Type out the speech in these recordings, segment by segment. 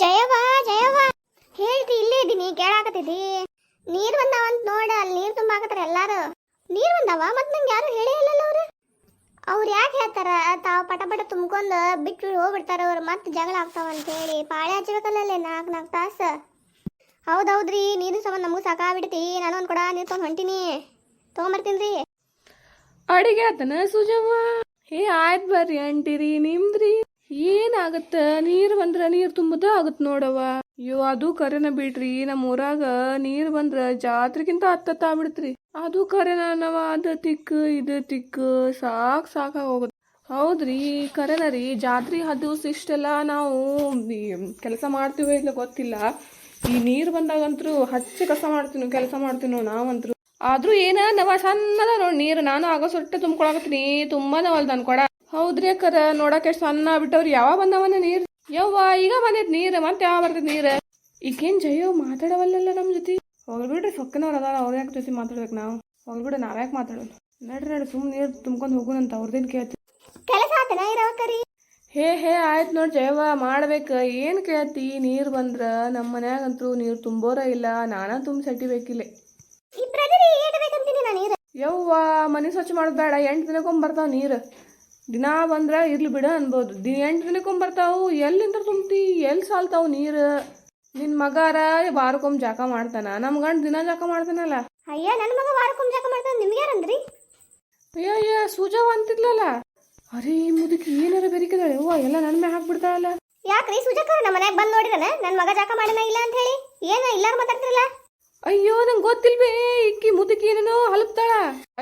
ಜಯವ ಜಯವ ಹೇಳ್ತಿ, ಇಲ್ಲೇ ಇದೀನಿ ಕೇಳಾಕತ್ತಿದ್ದಿ. ನೀರ್ ಬಂದಾವ ಅಂತ ನೋಡ, ಅಲ್ಲಿ ನೀರ್ ತುಂಬಾಕತ್ತಾರ ಎಲ್ಲಾರು. ನೀರ್ ಬಂದಾವ ಮತ್ ನಂಗೆ ಯಾರು ಹೇಳೇ ಇಲ್ಲಲ್ಲ ಅವ್ರು. ಅವ್ರು ಯಾಕೆ ಹೇಳ್ತಾರ, ತಾವ್ ಪಟ ಪಟ ತುಂಬ್ಕೊಂಡು ಬಿಟ್ಟು ಹೋಗ್ಬಿಡ್ತಾರ ಅವ್ರು ಮತ್ತೆ ಜಗಳ ಆಗ್ತಾವ ಅಂತ ಹೇಳಿ ಪಾಳೆ ಹಚ್ಬೇಕಲ್ಲೇ ನಾಲ್ಕು ನಾಲ್ಕು ತಾಸ. ಹೌದೌದ್ರಿ, ನೀರು ಸಂಬಂಧ ನಮಗೂ ಸಾಕಾಗ್ಬಿಡ್ತಿ. ನಾನು ಒಂದ್ ಕೊಡ ನೀರ್ ತೊಗೊಂಡ್ ಹೊಂಟಿನಿ. ತೊಗೊಂಬರ್ತೀನಿ ರೀ ಅಡಿಗೆ ಆತನ ಸುಜವ್ವ? ಏ, ಆಯ್ತು ಬರ್ರಿ ಅಂಟಿರಿ, ನಿಮ್ದ್ರಿ. ಏನಾಗತ್ತ? ನೀರ್ ಬಂದ್ರ ನೀರ್ ತುಂಬದ ಆಗತ್ ನೋಡವ ಅಯ್ಯೋ, ಅದು ಕರೆನ ಬಿಡ್ರಿ. ನಮ್ಮ ಊರಾಗ ನೀರ್ ಬಂದ್ರ ಜಾತ್ರೆಗಿಂತ ಹತ್ತತ್ತ ಬಿಡ್ತ್ರಿ ಅದು ಕರೆನ ನವ ಅದ ತಿಕ್ ಇದ ತಿಕ್ ಸಾಕ್ ಸಾಕ ಹೋಗುತ್ತೆ ಹೌದ್ರಿ, ಕರೆನ ರೀ. ಜಾತ್ರೆ ದಿವಸ ಇಷ್ಟೆಲ್ಲ ನಾವು ಕೆಲಸ ಮಾಡ್ತೀವೋ ಇಲ್ಲ ಗೊತ್ತಿಲ್ಲ. ಈ ನೀರು ಬಂದಾಗಂತ್ರು ಹಚ್ಚ ಕಸ ಮಾಡ್ತೀನಿ, ಕೆಲಸ ಮಾಡ್ತೀವಿ ನಾವಂತ್ರು. ಆದ್ರೂ ಏನ, ನವ ಸಣ್ಣದ ನೋಡಿ ನೀರು. ನಾನು ಆಗ ಸೊಟ್ಟೆ ತುಂಬ್ಕೊಳಕತ್ತೀನಿ. ತುಂಬಾ ನವಲ್ದ ಅನ್ಕೊಡ ಹೌದ್ರಿ ಅಕ್ಕರ ನೋಡಕ್ ಎಷ್ಟು ಸಣ್ಣ ಬಿಟ್ಟವ್ರಿ ಯಾವಾಗ ಬಂದವನ ನೀರ್? ಯವ್ವ ಈಗ ಬಂದೈತ್ ನೀರ್ ಮತ್ತೆ ಯಾವ ಬರ್ತೈತಿ ನೀರ್? ಈಗೇನ್ ಜಯೋ ಮಾತಾಡವಲ್ಲಲ್ಲ ನಮ್ ಜೊತೆ? ಹೋಗ್ಬಿಡ್ರಿ ಸೊಕ್ಕನವ್ರ ಅದಾರ ಅವ್ರ ಯಾಕೆ ಜೊತೆ ಮಾತಾಡ್ಬೇಕು ನಾವು? ಹೋಗ್ಬಿಡ ನಾವ್ಯಾಕೆ ಮಾತಾಡೋಣ ನಡ್ರಿ ನಡ್ರಿ ಸುಮ್ ನೀರ್ ತುಂಬ್ಕೊಂಡ್ ಹೋಗುನಂತ ಅವ್ರದೇನ್ ಕೇಳ್ತಿ? ಕೆಲಸ ಆತನ ಇರವಕ್ಕರಿ ಹೇ ಹೇ ಆಯ್ತು ನೋಡಿ ಜಯವ ಮಾಡ್ಬೇಕ. ಏನ್ ಕೇಳ್ತಿ ನೀರ್ ಬಂದ್ರ ನಮ್ಮ ಮನ್ಯಾಗಂತೂ ನೀರ್ ತುಂಬೋರ ಇಲ್ಲ ನಾನ ತುಂಬ ನೀರು? ಯವ್ವ ಮನೆ ಸ್ವಚ್ಛ ಮಾಡೋದು ಬೇಡ ಎಂಟ್ ದಿನಕ್ಕೊಮ್ಮೆ ಬರ್ತಾವ ನೀರು. ದಿನಾ ಬಂದ್ರೆ ಇರ್ಲಿ ಬಿಡ ಅನ್ಬೋದು. ದಿನ ಎಂಟು ದಿನಕ್ಕೊಮ್ಮೆ ಬರ್ತಾವು ಎಲ್ಲಿಂದ ತುಂಬ್ತಿ ಎಲ್ಲಿ ಸಾಲ್ತಾವು ನೀರು? ನಿನ್ ಮಗಾರ ವಾರಕ್ಕೊಮ್ಮೆ ಜಾಕ ಮಾಡ್ತಾನ. ನಮ್ ಗಂಡ ದಿನ ಜಾಕ ಮಾಡ್ತಾನಲ್ಲ. ಅಯ್ಯ ನನ್ನ ಮಗ ವಾರಕ್ಕೊಮ್ಮೆ ಜಾಕ ಮಾಡ್ತಾನೆ ನಿಮ್ಗೆ ಯಾರಂದ್ರಿ? ಅಯ್ಯ ಅಯ್ಯ ಸೂಜಾವ ಅಂತಿದ್ಲಲ್ಲ. ಅರೇ ಮುದುಕಿ ಏನಾರ ಬೆರಿಕಿದಾಳೆ. ಯವ್ವ ಎಲ್ಲ ನನ್ನ ಮ್ಯಾಗ ಹಾಕ್ಬಿಡ್ತಾಳಲ್ಲ. ಯಾಕ್ರಿ ಸುಜಕ್ಕರ ನಮ್ಮ ಮನ್ಯಾಗ ಬಂದ್ ನೋಡಿದನ? ನನ್ನ ಮಗ ಜಾಕ ಮಾಡನ ಇಲ್ಲ ಅಂತ ಹೇಳಿ? ಏನ ಇಲ್ಲಾರ ಮಾತಾಡ್ತಿರಲ್ಲ? ಅಯ್ಯೋ ನಂಗೆ ಗೊತ್ತಿಲ್ವೇ? ಇಕ್ಕಿ ಮುದುಕಿ ಏನೇನೋ ಹಲಪ್ತಾಳ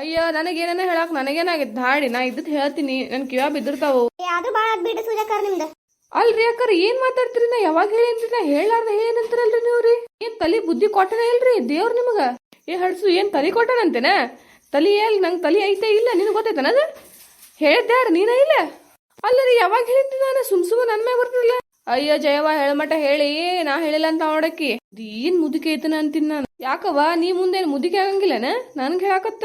ಅಯ್ಯೋ ನನಗೇನೇನೋ ಹೇಳಕ್ ನನಗೇನಾಗಿತ್ತು ಧಾಡಿ ನಾ ಇದ್ದದ್ ಹೇಳ್ತೀನಿ. ನನ್ ಕಿವ ಬಿದ್ದಿರ್ತಾವು. ಯಾವ್ದು ಬಾಳ ಬಿಡು ಸೂಜಾಕರ್ ನಿಮ್ದು. ಅಲ್ರಿ ಅಕ್ಕರ್ ಏನ್ ಮಾತಾಡ್ತೀರಿ? ನಾ ಯಾವಾಗ ಹೇಳೇನ್ರಿ? ನಾ ಹೇಳಾರ್ದ ಏನಂತಾರಲ್ರಿ ನೀವ್ರಿ ಏನ್ ತಲಿ ಬುದ್ಧಿ ಕೊಟ್ಟನ ಇಲ್ರಿ ದೇವ್ರ ನಿಮಗ? ಏ ಹಡ್ಸು ಏನ್ ತಲಿ ಕೊಟ್ಟನಂತೇನ? ತಲಿ ಏಲ್ ನಂಗ್ ತಲಿ ಐತೆ ಇಲ್ಲ? ನಿನ್ ಗೊತ್ತೈತನ ಅದ? ಹೇಳಿದ್ಯಾರ ನೀನ ಇಲ್ಲ? ಅಲ್ಲರಿ ಯಾವಾಗ ಹೇಳಿದ್ರಿ ನಾನು? ಸುಮ್ಸುಮ ಸುಮ್ಮ ನನ್ನ ಮ್ಯಾಗ ಬರ್ತಿಲ್ಲ ಅಯ್ಯೋ ಜಯವ ಹೇಳಮಟ ಹೇಳಿ, ನಾ ಹೇಳಿಲ್ಲ ಅಂತ ನೋಡಕ್ಕಿ. ಏನ್ ಮುದುಕಿ ಐತನ ಅಂತೀನಿ ನಾನು. ಯಾಕವ್ವ, ನೀ ಮುಂದೇನ್ ಮುದುಕಿ ಆಗಂಗಿಲ್ಲನ? ನನ್ಗೆ ಹೇಳಾಕತ್ತ.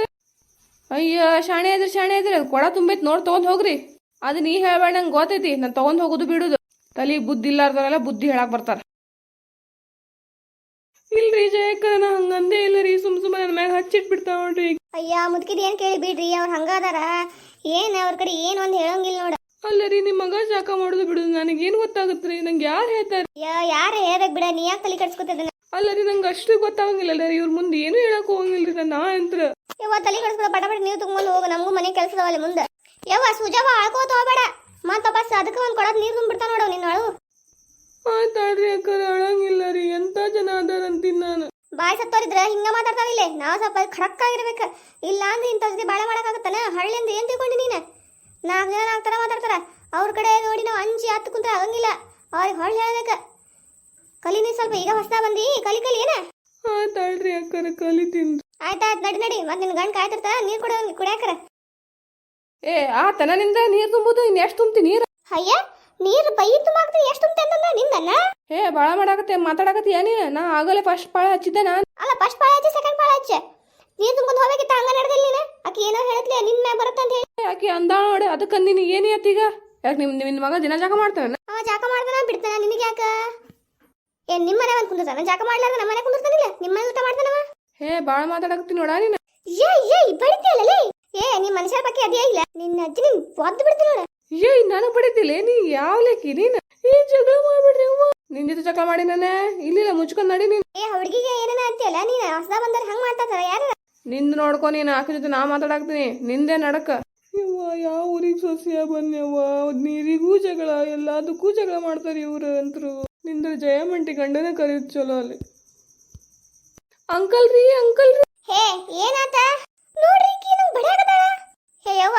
ಅಯ್ಯ, ಶಾಣೆ ಇದ್ರೆ ಶಾಣೆ ಇದ್ರೆ ಕೊಡ ತುಂಬೈತ್ ನೋಡ್, ತಗೊಂಡ್ ಹೋಗ್ರಿ. ಅದು ನೀ ಹೇಳ್ಬೇಡ, ನಂಗೆ ಗೊತ್ತೈತಿ. ನಾನು ತಗೊಂಡ್ ಹೋಗೋದು ಬಿಡುದು. ತಲಿ ಬುದ್ಧಿ ಇಲ್ಲಾರ್ದವರೆಲ್ಲ ಬುದ್ಧಿ ಹೇಳಕ್ ಬರ್ತಾರ. ಇಲ್ರಿ ಜಯಕರ ನಾ ಹಂಗಂದೇ ಇಲ್ಲರಿ ಸುಮ್ ಸುಮ್ಮನೆ ನನ್ನ ಹಚ್ಚಿಟ್ ಬಿಡ್ತಾವ ನೋಡ್ರಿ. ಅಯ್ಯ, ಮುದುಕಿದ ಏನ್ ಕೇಳಿ ಬಿಡ್ರಿ? ಅವ್ರ ಹಂಗಾದಾರ ಏನ್ ಅವ್ರ ಕಡೆ ಏನ್ ಒಂದ್ ಹೇಳಂಗಿಲ್ಲ ನೋಡ. ಅಲ್ಲ ರೀ ನಿಮ್ಮ ಮಗ ಶಾಖ ಮಾಡೋದು ಬಿಡುದು ನನಗೇನು ಗೊತ್ತಾಗತ್ರಿ ನಂಗೆ ಯಾರು ಹೇಳ್ತಾರೆ? ಅಯ್ಯ ಯಾರು ಹೇಳ್ಬೇಕ್ ಬಿಡ ನೀ ಯಾಕೆ ತಲೆ ಕಡ್ಸ್ಕೊತದ ಅಲ್ಲ ರೀ ನಂಗೆ ಅಷ್ಟು ಗೊತ್ತಾಗಂಗಿಲ್ಲ ರೀ ಇವ್ರ ಮುಂದೆ ಏನು ಹೇಳಕ್ ಹೋಗಂಗಿಲ್ರಿ ನಾನು ನಾ ಅಂತ. ಯವ್ವ ತಲೆ ಕಡ್ಸ್ಕೊತ ಪಟ ಪಟ ನೀವು ತುಂಬ ಹೋಗು ನಮಗೂ ಮನೆ ಕೆಲ್ಸದವಲ್ಲ ಮುಂದೆ. ಯವ್ವ ಸುಜಾವ ಆಳ್ಕೋತ ಹೋಗಬೇಡ. ಮತ್ತ ಬಸ್ ಅದಕ್ಕೆ ಒಂದ್ ಕೊಡದ್ ನೀರ್ ತುಂಬಿಡ್ತಾ ನೋಡು ನಿನ್ನ ಅಳು ಮಾತಾಡ್ರಿ ಅಕ್ಕರ ಅಳಂಗಿಲ್ಲ ರೀ ಎಂತ ಜನ ಅದಾರಂತೀನಿ ನಾನು. ಬಾಯ್ ಸತ್ತೋರಿದ್ರ ಹಿಂಗ ಮಾತಾಡ್ತಾವಿಲ್ಲ ನಾವು ಸ್ವಲ್ಪ ಖಡಕ್ ಆಗಿರ್ಬೇಕ. ಇಲ್ಲ ಅಂದ್ರೆ ಇಂಥ ಜೊತೆ ಬಾಳ ಮಾಡಕ್ಕಾಗತ್ತನ ಹಳ್ಳಿಯಿಂದ ಏನ್ ತಿಳ್ಕೊಂಡಿ ನೀನ? ನಾಲ್ಕು ಜನ ನಾಲ್ಕು ಥರ ಮಾತಾಡ್ತಾರ. ಅವ್ರ ಕಡೆ ನೋಡಿ ನಾವು ಅಂಜಿ ಹತ್ತು ಕುಂತ್ರ ಆಗಂಗಿಲ್ಲ ಅವ್ರಿಗೆ ಹೊಳ್ಳಿ ಹೇಳಬೇಕು. ಕಲಿ ನೀ ಸ್ವಲ್ಪ ಈಗ ಹೊಸ ಬಂದಿ. ಕಲಿ ಕಲಿ ಏನ? ಆಯ್ತಾಳ್ರಿ ಅಕ್ಕರ ಕಲಿತೀನಿ ಆಯ್ತಾಯ್ತು ನಡಿ ನಡಿ. ಮತ್ತೆ ನಿನ್ನ ಗಂಡ ಕಾಯ್ತಿರ್ತಾರ ನೀರು ಕುಡ ಕುಡಿಯಾಕರ. ಏ ಆ ತನ ನಿಂದ ನೀರು ತುಂಬುದು ಇನ್ನು ಎಷ್ಟು ತುಂಬ್ತಿ ನೀರು? ಅಯ್ಯ ನೀರು ಬೈ ತುಂಬಾಕ್ತಿ ಎಷ್ಟು ತುಂಬಿ ಅಂತಂದ ನಿಂದನ್ನ ಏ ಭಾಳ ಮಾಡಾಕತ್ತೆ ಮಾತಾಡಕತ್ತಿ ನೀನು? ನಾ ಆಗಲೇ ಫಸ್ಟ್ ಪಾಳ ಹಚ್ಚಿದ್ದೆ ನಾನು. ಅಲ್ಲ ಫಸ್ಟ್ ಪಾಳ ಹಚ್ಚಿ ಸೆಕೆಂಡ್ ಪಾಳ ಹಚ್ಚೆ. ನೀರು ತುಂಬಿಕೊಂಡು ಹೋಗ್ಬೇಕಿತ್ತ ಹಂಗ ನಡೆದಿಲ್ಲ ನೀನು? ಆಕೆ ಏನೋ ಹೇಳತ್ಲೆ ನಿನ್ನ ಮ್ಯಾಗ ಬರುತ್ತೆ ಅಂತ ಹೇಳಿ. ಆಕಿ ಅಂದಾಳ ನೋಡಿ ಅದಕ್ಕೆ ನೀನು ಏನೇ ಈಗ ಯಾಕೆ ನಿಮ್ಮ ನಿನ್ನ ಮಗ ದಿನ ಜಾಗ ಮಾಡ್ತಾನೆ? ಅವ ಜಾಕ ಮಾಡ್ತಾನ ಬಿಡ್ತಾನ ನಿನಗೆ ಯಾಕ? ಏ ನಿಮ್ಮ ಮನೆ ಬಂದು ಕುಂದಿರ್ತಾನ? ಜಾಕ ಮಾಡ್ಲಾರ್ದ ನಮ್ಮ ಮನೆ ಕುಂದಿರ್ತಾನಿಲ್ಲ? ನಿಮ್ಮ ಮನೆ ಊಟ ಮಾಡ್ತಾನವ ಹೇ ಭಾಳ ಮಾತಾಡಕತ್ತಿ ನೋಡ ನೀನು. ಏ ಏ ಬಡಿತಿಯಲ್ಲ ಏ ನಿಮ್ ಮನುಷ್ಯರ ಬಗ್ಗೆ ಅದೇ ಇಲ್ಲ. ನಿನ್ನ ಅಜ್ಜಿ ನಿನ್ ಒದ್ದು ಬಿಡ್ತೀನಿ ನೋಡ. ಏಯ್ ನನಗೆ ಬಡಿತಿಲ್ಲ. ನೀ ಯಾವ ಲೆಕ್ಕಿ ನೀನು? ಈ ಜಗಳ ಮಾಡ್ಬಿಡ್ರಿ ಅವ್ವ. ನಿನ್ ಜೊತೆ ಜಗಳ ಮಾಡಿ ನಾನೇ? ಇಲ್ಲಿಲ್ಲ ಮುಚ್ಕೊಂಡ್ ನಡಿ ನೀನು. ಏ ಹುಡುಗಿಗೆ ಏನೇನ ಅಂತೀಯಲ್ಲ ನೀನು? ಹೊಸದ ಬಂದ್ರೆ ಹಂಗ ಮಾಡ್ತಾರ ಯಾರು? ನಿಂದ್ ನೋಡ್ಕೊ ನೀನು. ಆಕೆ ಜೊತೆ ನಾ ಮಾತಾಡಾಕ್ತೀನಿ ನಿಂದೆ ನಡಕ. ಯವ್ವ, ಯಾವ ಊರಿಗೆ ಸೊಸೆಯ ಬನ್ಯವ್ವ ನೀರಿಗೂ ಜಗಳ, ಎಲ್ಲದಕ್ಕೂ ಜಗಳ ಮಾಡ್ತಾರೆ ಇವ್ರು ಅಂತರು. ನಿಂದ್ರ ಜಯಮಂಟಿ ಗಂಡನೆ ಕರೀದ್ ಚಲೋ ಅಲ್ಲಿ. ಅಂಕಲ್ ರೀ ಅಂಕಲ್ ರೀ. ಹೇ, ಏನಾತ? ನೋಡ್ರಿ ಕೀನು ಬಡಿಯಾಕತ್ತಾಳ ಹೇ ಯವ್ವ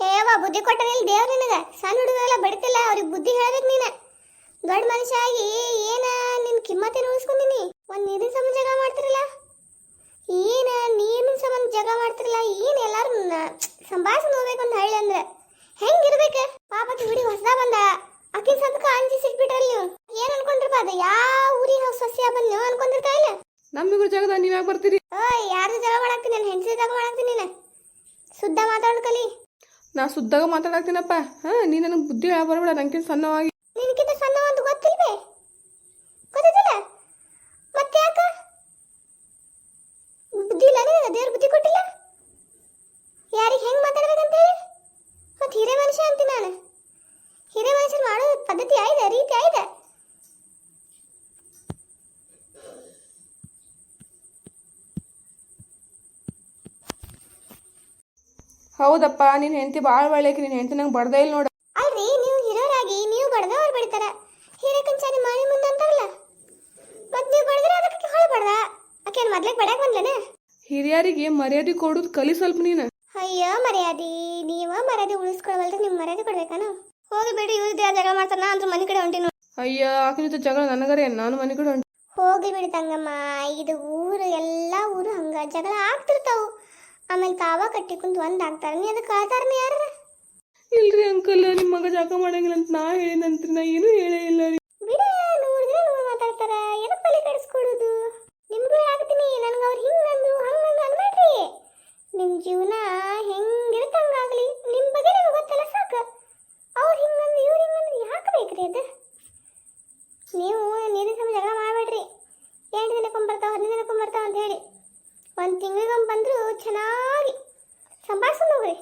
ಹೇ ಯವ್ವ, ಬುದ್ಧಿ ಕೊಟ್ಟನಿಲ್ಲ ದೇವ್ರ ನಿನಗ? ಸಣ್ಣ ಹುಡುಗರೆಲ್ಲ ಬಡಿತಿಲ್ಲ, ಅವ್ರಿಗೆ ಬುದ್ಧಿ ಹೇಳಬೇಕು ನೀನ. ದೊಡ್ಡ ಮನುಷ್ಯ ಆಗಿ ಏನ ನಿನ್ ಕಿಮ್ಮತ್ತೇನು ಉಳಿಸ್ಕೊಂಡಿನಿ? ಒಂದ್ ನೀರಿನ ಸಂಬಂಧ ಜಗಳ ಮಾಡ್ತಿರಲ್ಲ? ಏನ ನೀರಿನ ಸಂಬಂಧ ಜಗಳ ಮಾಡ್ತಿರಲ್ಲ? ಏನ್ ಎಲ್ಲಾರು ಯಾರು ಜಗಳ ಮಾಡಾಕ್ತೀನಿ? ನಾನು ಹೆಂಡತಿ ಜಗಳ ನೀನು. ಶುದ್ಧ ಮಾತಾಡ್ಕಲಿ ನಾ ಸುದ್ದಾಗ ಮಾತಾಡಕ್ತೀನಪ್ಪ. ಹಾ ನೀ ನನಗೆ ಬುದ್ಧಿ ಹೇಳ್ಬರ್ಬೇಡ ನನಗೆ ಸಣ್ಣವಾಗಿ ನಿನಗಿಂತ ಸಣ್ಣ ಅಂತ ಗೊತ್ತಿಲ್ವೇ? ಗೊತ್ತಿಲ್ಲ ಹೌದಪ್ಪ ನಿನ್ನ ಹೆಂಡತಿ ಭಾಳ ಒಳ್ಳೆಕಿ ನಿನ್ನ ಹೆಂಡತಿ ನಂಗೆ ಬಡ್ದೇ ಇಲ್ಲ ನೋಡ. ಅಲ್ರಿ ನೀವು ಹಿರೋರಾಗಿ ನೀವು ಬಡ್ದ ಅವ್ರು ಬಡಿತಾರ. ಹೀರೆಕಂಚಾರಿ ಮಾಡಿ ಮುಂದೆ ಅಂತಾರಲ್ಲ. ಮತ್ತೆ ನೀವು ಬಡದ್ರೆ ಅದಕ್ಕೆ ಹೊಳ ಬಡ್ದ. ಅಕೇನ್ ಮೊದ್ಲಿಗೆ ಬಡ್ಯಾಕ ಬಂದ್ಲೇನೆ? ಹಿರಿಯರಿಗೆ ಮರ್ಯಾದೆ ಕೊಡೋದು ಕಲಿ ಸ್ವಲ್ಪ ನೀನು. ಅಯ್ಯೋ ಮರ್ಯಾದೆ. ನೀವ ಮರ್ಯಾದೆ ಉಳಿಸ್ಕೊಳ್ವಲ್ರಿ ನಿಮ್ ಮರ್ಯಾದೆ ಕೊಡ್ಬೇಕಾನ? ಹೋಗಿ ಬಿಡಿ ಇವ್ರ ಜಗಳ ಮಾಡ್ತಾನ ಅಂದ್ರೆ ಮನೆ ಕಡೆ ಹೊಂಟಿ ನೋಡಿ. ಅಯ್ಯ ಆಕಿನ ಜೊತೆ ಜಗಳ ನನಗರೇ ನಾನು ಮನೆ ಕಡೆ ಹೊಂಟಿ. ಹೋಗಿ ಬಿಡಿ ತಂಗಮ್ಮ. ಇದು ಊರು ಎಲ್ಲಾ ಊರು ಹಂಗ ಜಗಳ ಆಗ್ತಿರ್ತಾವು. ಆಮೇಲೆ ತಾವ ಕಟ್ಟಿ ಕುಂತ ಒಂದ್ ಆಗ್ತಾರ. ನೀ ಅದಕ್ಕೆ ಕಳ್ತಾರನೇ ಯಾರ ಇಲ್ರಿ ಅಂಕಲ್ ನಿಮ್ಮ ಮಗ ಜಾಕ ಮಾಡಂಗಿಲ್ಲ ಅಂತ ನಾ ಹೇಳಿದಂತ್ರಿ ನಾ ಏನು ಹೇಳೇ ಇಲ್ಲ ರೀ. ಬಿಡ ನೋಡಿದ್ರೆ ನೋಡ್ ಮಾತಾಡ್ತಾರ. ಎದಕ್ ತಲೆ ಕೆಡಿಸ್ಕೊಡುದು? ನಿಮ್ಗೂ ಹೇಳಾಕತ್ತೀನಿ ನನ್ಗ ಅವ್ರು ಹಂಗೆ ಹಂಗಂದು ಅನ್ಬೇಡ್ರಿ. ನಿಮ್ಮ ಜೀವನ ಹೆಂಗಿರ್ತಂಗಾಗ್ಲಿ ನಿಮ್ಮ ಬಗ್ಗೆ ನಿಮ್ಗೆ ಗೊತ್ತಲ್ಲ ಸಾಕ. ಅವ್ರು ಹಿಂಗಂದು ಇವ್ರು ಹಿಂಗಂದು ಯಾಕೆ ಬೇಕ್ರಿ ಅದು? ನೀವು ನೀರಿನ ಸಮಯ ಜಗಳ ಮಾಡಬೇಡ್ರಿ. ಎಂಟು ದಿನಕ್ಕೊಮ್ಮೆ ಬರ್ತಾವ ಹದಿನೈದು ದಿನಕ್ಕೊಮ್ಮೆ ಬರ್ತಾವ ಅಂತ ಹೇಳಿ. ಒಂದು ತಿಂಗಳಿಗೊಮ್ಮೆ ಬಂದ್ರು ಚೆನ್ನಾಗಿ ಸಂಭಾಳಿಸ್ಕೊಂಡು ಹೋಗ್ರಿ.